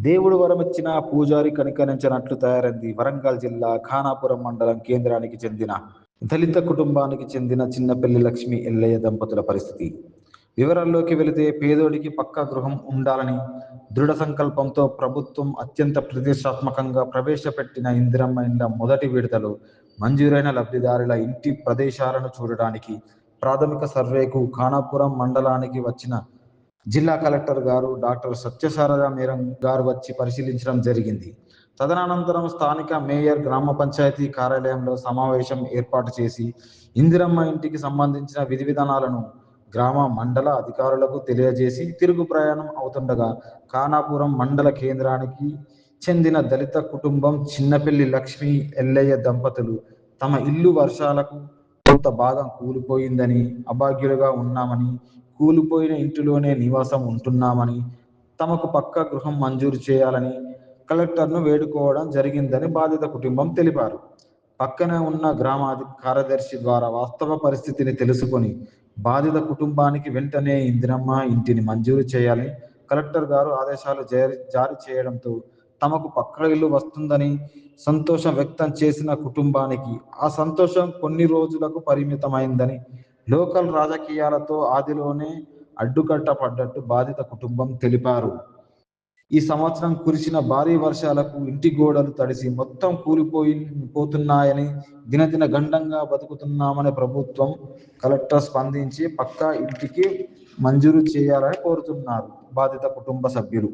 దేవుడు వరమిచ్చిన పూజారి కనికరించినట్లు తయారైంది వరంగల్ జిల్లా ఖానాపురం మండలం కేంద్రానికి చెందిన దళిత కుటుంబానికి చెందిన చిన్నపల్లి లక్ష్మి ఎల్లయ్య దంపతుల పరిస్థితి. వివరాల్లోకి వెళితే పేదోడికి పక్కా గృహం ఉండాలని దృఢ సంకల్పంతో ప్రభుత్వం అత్యంత ప్రతిష్టాత్మకంగా ప్రవేశపెట్టిన ఇందిరమ్మ ఇండ్ల మొదటి విడతలు మంజూరైన లబ్ధిదారుల ఇంటి ప్రదేశాలను చూడడానికి ప్రాథమిక సర్వేకు ఖానాపురం మండలానికి వచ్చిన జిల్లా కలెక్టర్ గారు డాక్టర్ సత్యసారదా మేరం గారు వచ్చి పరిశీలించడం జరిగింది. తదనంతరం స్థానిక మేయర్ గ్రామ పంచాయతీ కార్యాలయంలో సమావేశం ఏర్పాటు చేసి ఇందిరమ్మ ఇంటికి సంబంధించిన విధి విధానాలను గ్రామ మండల అధికారులకు తెలియజేసి తిరుగు ప్రయాణం అవుతుండగా ఖానాపురం మండల కేంద్రానికి చెందిన దళిత కుటుంబం చిన్నపల్లి లక్ష్మి ఎల్లయ్య దంపతులు తమ ఇల్లు వర్షాలకు కొంత భాగం కూలిపోయిందని అభాగ్యులుగా ఉన్నామని కూలిపోయిన ఇంటిలోనే నివాసం ఉంటున్నామని తమకు పక్క గృహం మంజూరు చేయాలని కలెక్టర్ను వేడుకోవడం జరిగిందని బాధిత కుటుంబం తెలిపారు. పక్కనే ఉన్న గ్రామ కార్యదర్శి ద్వారా వాస్తవ పరిస్థితిని తెలుసుకొని బాధిత కుటుంబానికి వెంటనే ఇందిరమ్మ ఇంటిని మంజూరు చేయాలని కలెక్టర్ గారు ఆదేశాలు జారీ జారీ చేయడంతో తమకు పక్క ఇల్లు వస్తుందని సంతోషం వ్యక్తం చేసిన కుటుంబానికి ఆ సంతోషం కొన్ని రోజులకు పరిమితమైందని లోకల్ రాజకీయాలతో ఆదిలోనే అడ్డుకట్ట పడ్డట్టు బాధిత కుటుంబం తెలిపారు. ఈ సంవత్సరం కురిసిన భారీ వర్షాలకు ఇంటి గోడలు తడిసి మొత్తం కూలిపోయి పోతున్నాయని దినదిన గండంగా బతుకుతున్నామని ప్రభుత్వం కలెక్టర్ స్పందించి పక్కా ఇంటికి మంజూరు చేయాలని కోరుతున్నారు బాధిత కుటుంబ సభ్యులు.